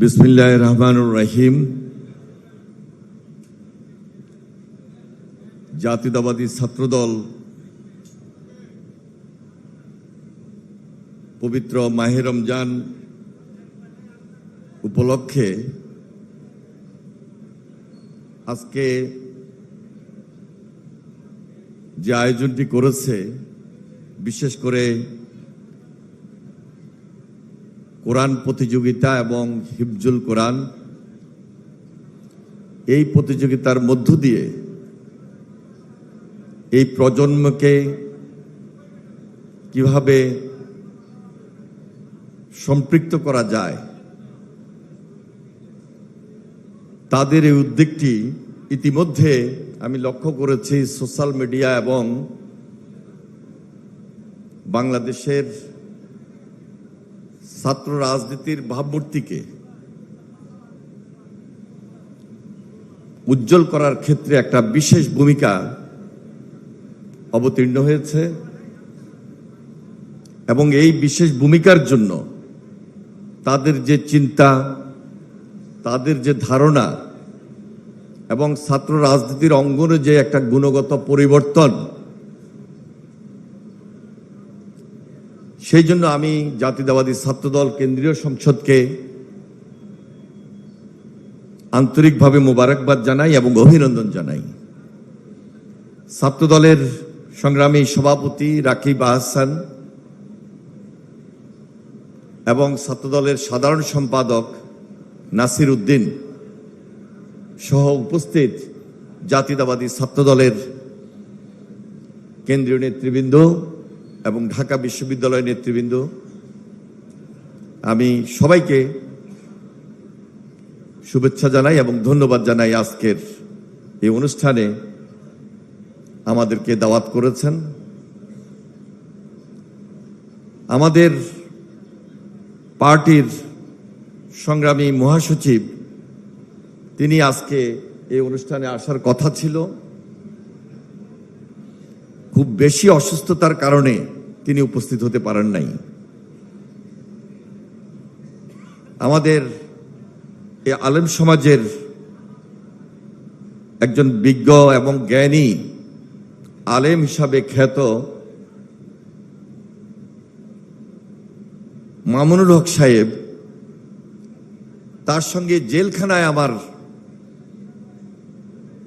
বিসমিল্লাহ রহমানুর রহিম। জাতীয়তাবাদী ছাত্রদল পবিত্র মাহে রমজান উপলক্ষে আজকে যে আয়োজনটি করেছে, বিশেষ করে কোরআন প্রতিযোগিতা এবং হিফজুল কোরআন, এই প্রতিযোগিতার মধ্য দিয়ে এই প্রজন্মকে কীভাবে সম্পৃক্ত করা যায়, তাদের এই উদ্যোগটি ইতিমধ্যে আমি লক্ষ্য করেছি সোশ্যাল মিডিয়া এবং বাংলাদেশের ছাত্র রাজনীতির ভাবমূর্তিকে উজ্জ্বল করার ক্ষেত্রে একটা বিশেষ ভূমিকা অবতীর্ণ হয়েছে এবং এই বিশেষ ভূমিকার জন্য তাদের যে চিন্তা, তাদের যে ধারণা এবং ছাত্র রাজনীতির অঙ্গনে যে একটা গুণগত পরিবর্তন সেই জন্য আমি জাতীয়তাবাদী ছাত্রদল কেন্দ্রীয় সংসদকে আন্তরিকভাবে মোবারকবাদ জানাই এবং অভিনন্দন জানাই। ছাত্রদলের সংগ্রামী সভাপতি রাকিব আহসান এবং ছাত্রদলের সাধারণ সম্পাদক নাসির উদ্দিন সহ উপস্থিত জাতীয়তাবাদী ছাত্রদলের কেন্দ্রীয় নেতৃবৃন্দ এবং ঢাকা বিশ্ববিদ্যালয়ের নেতৃবৃন্দ, আমি সবাইকে শুভেচ্ছা জানাই এবং ধন্যবাদ জানাই আজকের এই অনুষ্ঠানে আমাদেরকে দাওয়াত করেছেন। আমাদের পার্টির সংগ্রামী মহাসচিব, তিনি আজকে এই অনুষ্ঠানে আসার কথা ছিল। খুব বেশি অসুস্থতার কারণে তিনি উপস্থিত হতে পারেন নাই। আমাদের এই আলেম সমাজের একজন বিজ্ঞ এবং জ্ঞানী আলেম হিসাবে খ্যাত মামুনুল হক সাহেব, তার সঙ্গে জেলখানায় আমার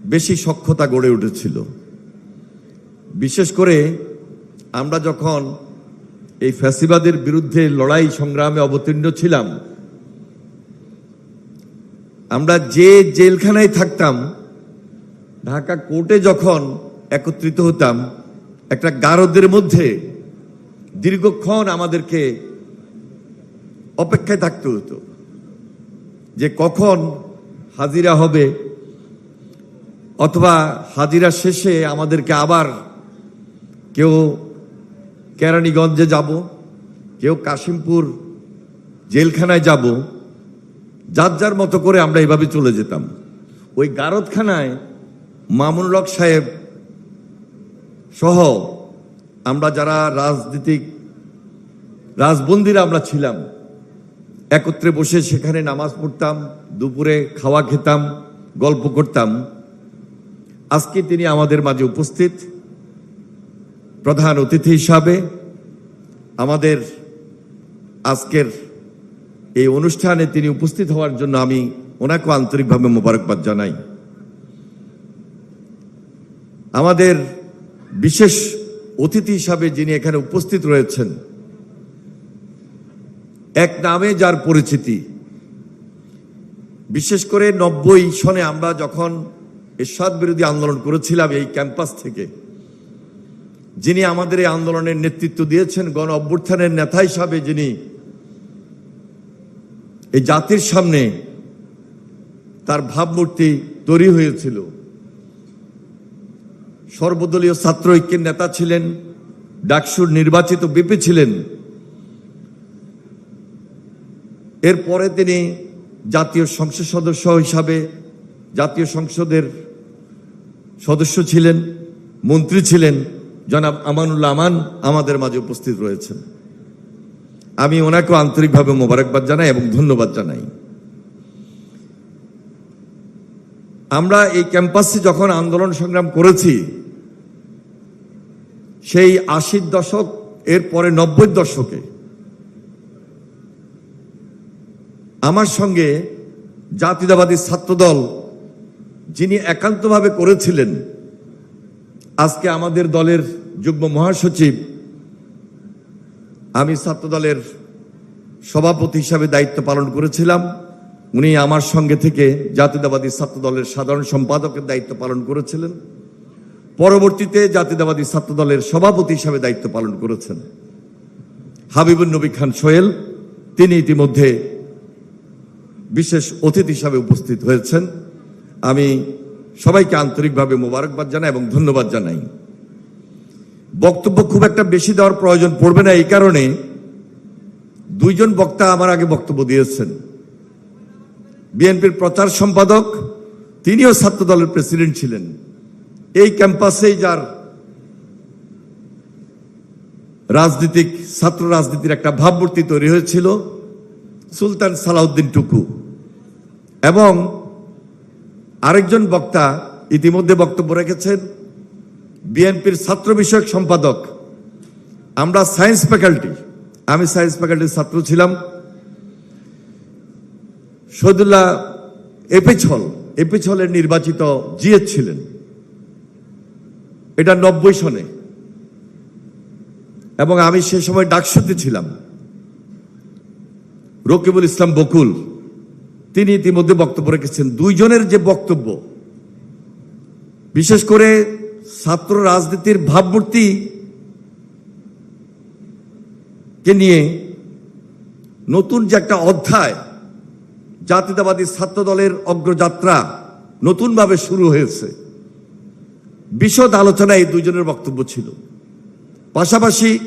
বেশি সক্ষতা গড়ে উঠেছিল। বিশেষ করে আমরা যখন এই ফ্যাসিবাদের বিরুদ্ধে লড়াই সংগ্রামে অবতীর্ণ ছিলাম, আমরা যে জেলখানায় থাকতাম, ঢাকা কোর্টে যখন একত্রিত হতাম, একটা গারদের মধ্যে দীর্ঘক্ষণ আমাদেরকে অপেক্ষায় থাকতে হতো যে কখন হাজিরা হবে অথবা হাজিরা শেষে আমাদেরকে আবার কেউ কেরানীগঞ্জে যাব, কেউ কাশিমপুর জেলখানায় যাব, যার যার মতো করে আমরা এভাবে চলে যেতাম। ওই গারদখানায় মামুনুল হক সাহেব সহ আমরা যারা রাজনীতিক রাজবন্দিরা আমরা ছিলাম, একত্রে বসে সেখানে নামাজ পড়তাম, দুপুরে খাওয়া খেতাম, গল্প করতাম। আজকে তিনি আমাদের মাঝে উপস্থিত। প্রধান অতিথি হিসাবে আমাদের আজকের এই অনুষ্ঠানে তিনি উপস্থিত হওয়ার জন্য আমি ওনাকে আন্তরিকভাবে মোবারকবাদ জানাই। আমাদের বিশেষ অতিথি হিসাবে যিনি এখানে উপস্থিত রয়েছেন, এক নামে যার পরিচিতি, বিশেষ করে নব্বই সনে আমরা যখন এরশাদ বিরোধী আন্দোলন করেছিলাম এই ক্যাম্পাস থেকে যিনি আমাদের এই আন্দোলনের নেতৃত্ব দিয়েছেন, গণ অভ্যুত্থানের নেতা হিসাবে যিনি এই জাতির সামনে তার ভাবমূর্তি তৈরি হয়েছিল। সর্বদলীয় ছাত্র ঐক্যের নেতা ছিলেন, ডাকসুর নির্বাচিত বিপি ছিলেন। এরপরে তিনি জাতীয় সংসদ সদস্য হিসাবে জাতীয় সংসদের সদস্য ছিলেন, মন্ত্রী ছিলেন। জনাব আমানুল্লাহ আমান আমাদের মাঝে উপস্থিত রয়েছেন। আমি ওনাকেও আন্তরিকভাবে মোবারকবাদ জানাই এবং ধন্যবাদ জানাই। আমরা এই ক্যাম্পাসে যখন আন্দোলন সংগ্রাম করেছি, সেই আশির দশক এর পরে নব্বই দশকে, আমার সঙ্গে জাতীয়তাবাদী ছাত্রদল যিনি একান্তভাবে করেছিলেন আজকে আমাদের দলের যুগ্ম মহাসচিব, আমি ছাত্রদলের সভাপতি হিসাবে দায়িত্ব পালন করেছিলাম। উনি আমার সঙ্গে থেকে জাতীয়তাবাদী ছাত্র দলের সাধারণ সম্পাদকের দায়িত্ব পালন করেছিলেন। পরবর্তীতে জাতীয়তাবাদী ছাত্র দলের সভাপতি হিসাবে দায়িত্ব পালন করেছেন। হাবিবুল নবী খান সোহেল, তিনি ইতিমধ্যে বিশেষ অতিথি হিসাবে উপস্থিত হয়েছেন। আমি সবাইকে আন্তরিকভাবে মোবারকবাদ জানাই এবং ধন্যবাদ জানাই। বক্তব্য খুব একটা বেশি দেওয়ার প্রয়োজন পড়বে না এই কারণে দুইজন বক্তা আমার আগে বক্তব্য দিয়েছেন। বিএনপির প্রচার সম্পাদক, তিনিও ছাত্র দলের প্রেসিডেন্ট ছিলেন। এই ক্যাম্পাসেই যার রাজনীতিক, ছাত্র রাজনীতির একটা ভাবমূর্তি তৈরি হয়েছিল, সুলতান সালাউদ্দিন টুকু। এবং আরেকজন বক্তা ইতিমধ্যে বক্তব্য রেখেছেন বিএনপির ছাত্র বিষয়ক সম্পাদক। আমরা সায়েন্স ফ্যাকাল্টি, আমি সায়েন্স ফ্যাকাল্টির ছাত্র ছিলাম। শহীদুল্লাহ এপেছল এপেছলের নির্বাচিত জিএস ছিলেন। এটা নব্বই সনে। এবং আমি সে সময় ডাকসুতে ছিলাম। রকিবুল ইসলাম বকুল। তিনি ইতিমধ্যে বক্তব্য রেখেছেন। দুইজনের যে বক্তব্য, বিশেষ করে ছাত্র রাজনীতির ভাবমূর্তি কে নিয়ে নতুন যে একটা অধ্যায়, জাতীয়তাবাদী ছাত্র দলের অগ্রযাত্রা নতুনভাবে শুরু হয়েছে। বিশদ আলোচনা এই দুইজনের বক্তব্য ছিল। পাশাপাশি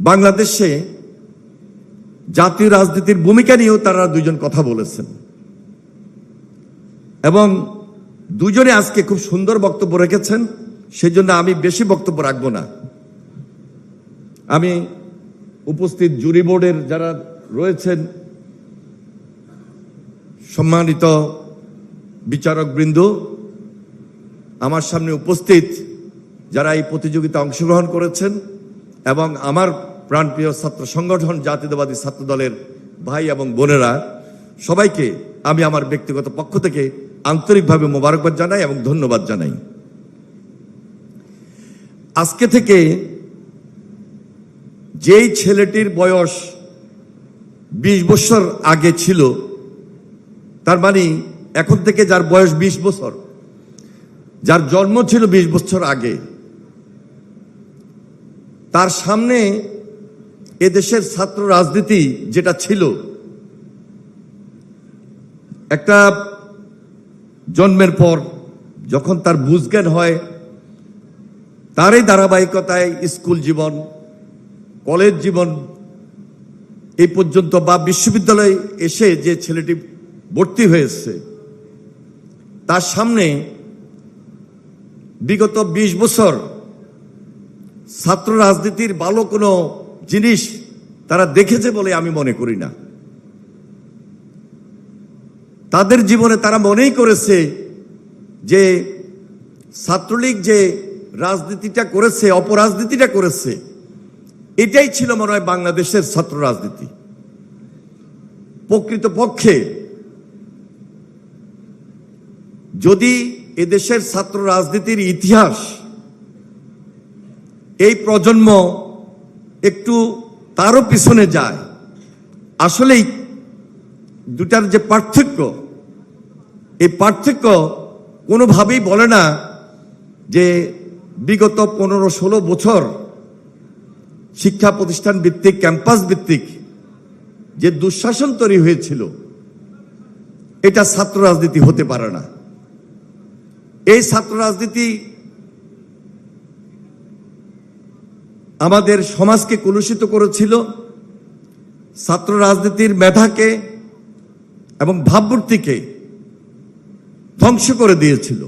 বাংলাদেশে জাতীয় রাজনীতির ভূমিকা নিয়েও তারা দুইজন কথা বলেছেন। এবং দুজনে আজকে খুব সুন্দর বক্তব্য রেখেছেন, সেজন্য আমি বেশি বক্তব্য রাখব না। আমি উপস্থিত জুরি বোর্ডের যারা রয়েছেন, সম্মানিত বিচারক বৃন্দ আমার সামনে উপস্থিত যারা এই প্রতিযোগিতা অংশগ্রহণ করেছেন এবং আমার প্রাণপ্রিয় ছাত্র সংগঠন জাতীয়তাবাদী ছাত্র দলের ভাই এবং বোনেরা, সবাইকে আমি আমার ব্যক্তিগত পক্ষ থেকে আন্তরিকভাবে মোবারকবাদ জানাই এবং ধন্যবাদ জানাই। আজকে থেকে যেই ছেলেটির বয়স বিশ বছর আগে ছিল, তার মানে এখন থেকে যার বয়স বিশ বছর, যার জন্ম ছিল বিশ বছর আগে, তার সামনে এদেশের ছাত্র রাজনীতি যেটা ছিল, একটা জন্মের পর যখন তার বুঝজ্ঞান হয়, তারই ধারাবাহিকতায় স্কুল জীবন, কলেজ জীবন, এই পর্যন্ত বা বিশ্ববিদ্যালয়ে এসে যে ছেলেটি ভর্তি হয়েছে, তার সামনে বিগত ২০ বছর ছাত্র রাজনীতির ভালো কোনো জিনিস তারা দেখেছে বলে আমি মনে করি না। তাদের জীবনে তারা মনেই করেছে যে ছাত্রলীগ যে রাজনীতিটা করেছে, অপরাজনীতিটা করেছে, এটাই ছিল মনে হয় বাংলাদেশের ছাত্র রাজনীতি। প্রকৃত পক্ষে যদি এদেশের ছাত্র রাজনীতির ইতিহাস, এই প্রজন্ম একটু তারও পিছনে যায়। আসলেই দুটার যে পার্থক্য, এই পার্থক্য কোনোভাবেই বলে না যে বিগত পনেরো ষোলো বছর শিক্ষা প্রতিষ্ঠান ভিত্তিক, ক্যাম্পাস ভিত্তিক যে দুঃশাসন তৈরি হয়েছিল, এটা ছাত্র রাজনীতি হতে পারে না। এই ছাত্র রাজনীতি আমাদের সমাজকে কলুষিত করেছিল, ছাত্র রাজনীতির মেধাকে এবং ভাবমূর্তিকে ধ্বংস করে দিয়েছিল।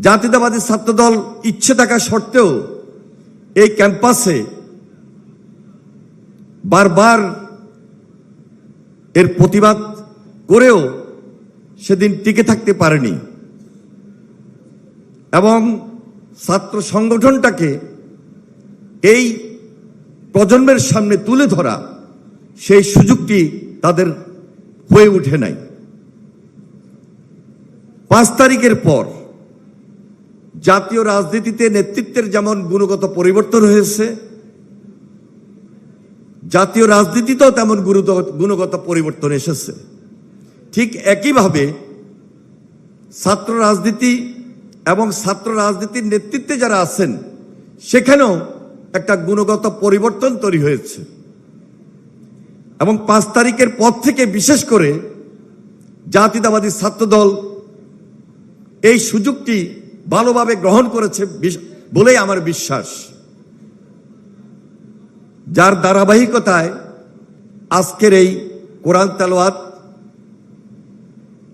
জাতীয়তাবাদী ছাত্রদল ইচ্ছে থাকা সত্ত্বেও এই ক্যাম্পাসে বারবার এর প্রতিবাদ করেও সেদিন টিকে থাকতে পারেনি। এবং ছাত্র সংগঠনটাকে এই প্রজন্মের সামনে তুলে ধরা সেই সুযোগটি তাদের হয়ে ওঠে নাই। পাঁচ তারিখের পর জাতীয় রাজনীতিতে নেতৃত্বের যেমন গুণগত পরিবর্তন হয়েছে, জাতীয় রাজনীতিতেও তেমন গুণগত পরিবর্তন এসেছে। ঠিক একইভাবে ছাত্র রাজনীতি এবং ছাত্র রাজনীতির নেতৃত্বে যারা আছেন, সেখানেও একটা গুণগত পরিবর্তন তৈরি হয়েছে। এবং পাঁচ তারিখের পর থেকে বিশেষ করে জাতীয়তাবাদী ছাত্রদল এই সুযোগটি ভালোভাবে গ্রহণ করেছে বলেই আমার বিশ্বাস। যার ধারাবাহিকতায় আজকের এই কোরআন তেলোয়াত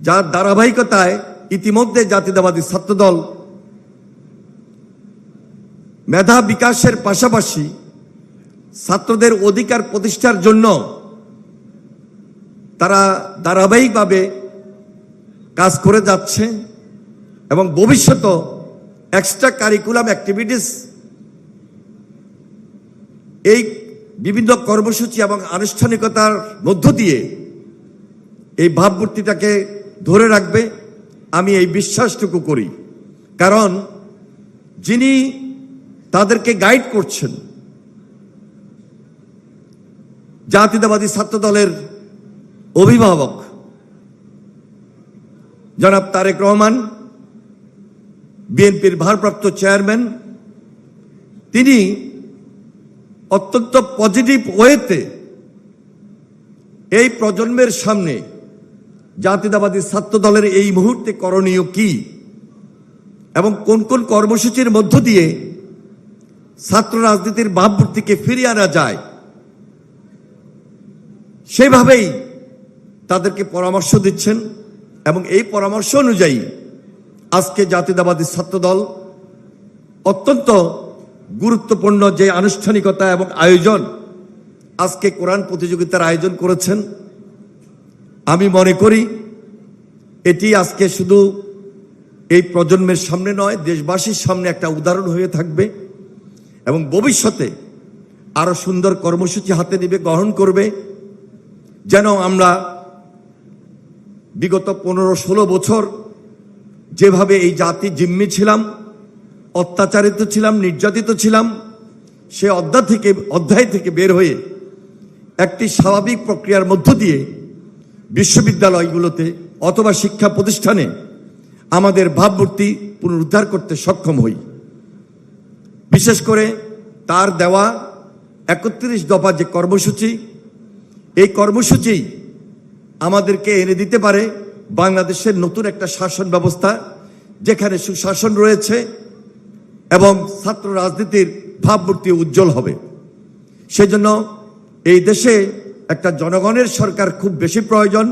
যার ধারাবাহিকতায় ইতিমধ্যে জাতীয়তাবাদী ছাত্রদল মেধা বিকাশের পাশাপাশি ছাত্রদের অধিকার প্রতিষ্ঠার জন্য তারা ধারাবাহিকভাবে কাজ করে যাচ্ছে এবং ভবিষ্যত এক্সট্রা কারিকুলাম অ্যাক্টিভিটিস এই বিভিন্ন কর্মসূচি এবং আনুষ্ঠানিকতার মধ্য দিয়ে এই ভাবমূর্তিটাকে ধরে রাখবে, আমি এই বিশ্বাসটুকু করি। কারণ যিনি তাদেরকে গাইড করছেন। জাতীয়তাবাদী ছাত্র দলের অভিভাবক জনাব তারেক রহমান, বিএনপির ভারপ্রাপ্ত চেয়ারম্যান, তিনি অত্যন্ত পজিটিভ ওয়েতে এই প্রজন্মের সামনে জাতীয়তাবাদী ছাত্র দলের এই মুহূর্তে করণীয় কি এবং কোন কোন কর্মসূচির মধ্য দিয়ে ছাত্র রাজনীতির ভাবমূর্তিকে ফিরিয়ে আনা যায় সেভাবেই তাদেরকে পরামর্শ দিচ্ছেন এবং এই পরামর্শ অনুযায়ী আজকে জাতীয়তাবাদী ছাত্রদল অত্যন্ত গুরুত্বপূর্ণ যে আনুষ্ঠানিকতা এবং আয়োজন আজকে কোরআন প্রতিযোগিতার আয়োজন করেছেন, আমি মনে করি এটি আজকে শুধু এই প্রজন্মের সামনে নয়, দেশবাসীর সামনে একটা উদাহরণ হয়ে থাকবে। এবং ভবিষ্যতে আরও সুন্দর কর্মসূচি হাতে নেবে, গ্রহণ করবে। যেন আমরা বিগত পনেরো ষোলো বছর যেভাবে এই জাতি জিম্মি ছিলাম, অত্যাচারিত ছিলাম, নির্যাতিত ছিলাম, সে অধ্যায় থেকে অধ্যায় থেকে বের হয়ে একটি স্বাভাবিক প্রক্রিয়ার মধ্য দিয়ে বিশ্ববিদ্যালয়গুলোতে অথবা শিক্ষা প্রতিষ্ঠানে আমাদের ভাবমূর্তি পুনরুদ্ধার করতে সক্ষম হই। বিশেষ করে তার দেওয়া একত্রিশ দফা যে কর্মসূচি, এই কর্মসূচি আমাদেরকে এনে দিতে পারে বাংলাদেশের নতুন একটা শাসন ব্যবস্থা, যেখানে সুশাসন রয়েছে এবং ছাত্র রাজনীতির ভাবমূর্তি উজ্জ্বল হবে। সেজন্য এই দেশে একটা জনগণের সরকার খুব বেশি প্রয়োজন।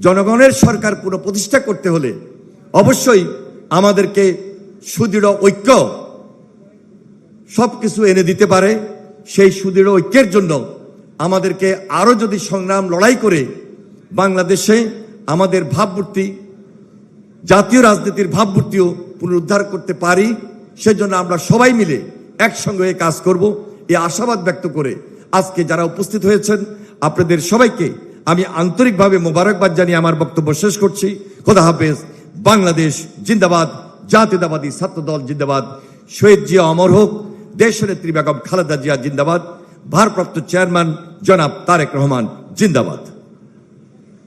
জনগণের সরকার পুনঃ প্রতিষ্ঠা করতে হলে অবশ্যই আমাদেরকে সুদৃঢ় ঐক্য সবকিছু এনে দিতে পারে, সেই সুদৃঢ় ঐক্যের জন্য আমাদেরকে আরও যদি সংগ্রাম লড়াই করে বাংলাদেশে আমাদের ভাবমূর্তি, জাতীয় রাজনীতির ভাবমূর্তিও পুনরুদ্ধার করতে পারি, সেজন্য আমরা সবাই মিলে একসঙ্গে কাজ করব। এ আশাবাদ ব্যক্ত করে আজকে যারা উপস্থিত হয়েছেন, আপনাদের সবাইকে আমি আন্তরিকভাবে মোবারকবাদ জানিয়ে আমার বক্তব্য শেষ করছি। খোদা হাফেজ। বাংলাদেশ জিন্দাবাদ, জাতীয়তাবাদী ছাত্রদল জিন্দাবাদ। শহীদ জিয়া অমর হোক দেশনেত্রী বেগম খালেদা জিয়া জিন্দাবাদ ভারপ্রাপ্ত চেয়ারম্যান জনাব তারেক রহমান জিন্দাবাদ।